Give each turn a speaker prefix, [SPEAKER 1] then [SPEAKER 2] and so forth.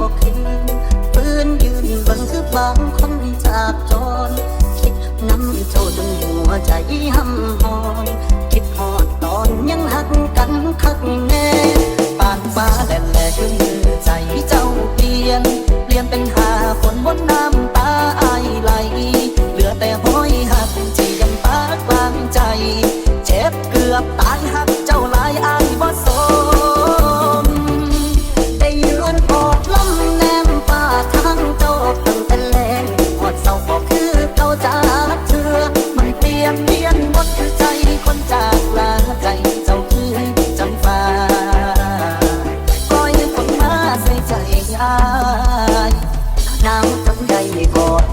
[SPEAKER 1] บอกขึ้นปืนยืนบังคือบางคนจากจรคิดน้ำเจ้าจนหัวใจห้ำหอนคิดหอดตอนยังหักกันคักแน่ปานฟ้าแหล่แหล่คือมือใจเจ้าเปลี่ยน เปลี่ยนเป็นหาฝนบนน้ำตาอายไหล เหลือแต่ห้อยหักที่ยังปากวางใจ เจ็บเกือบตายหัก เวียนวนคือใจคนจากลาใจเจ้าคือจังาปล่อยฝนมาใส่ใจอาน้ำจังใดกอด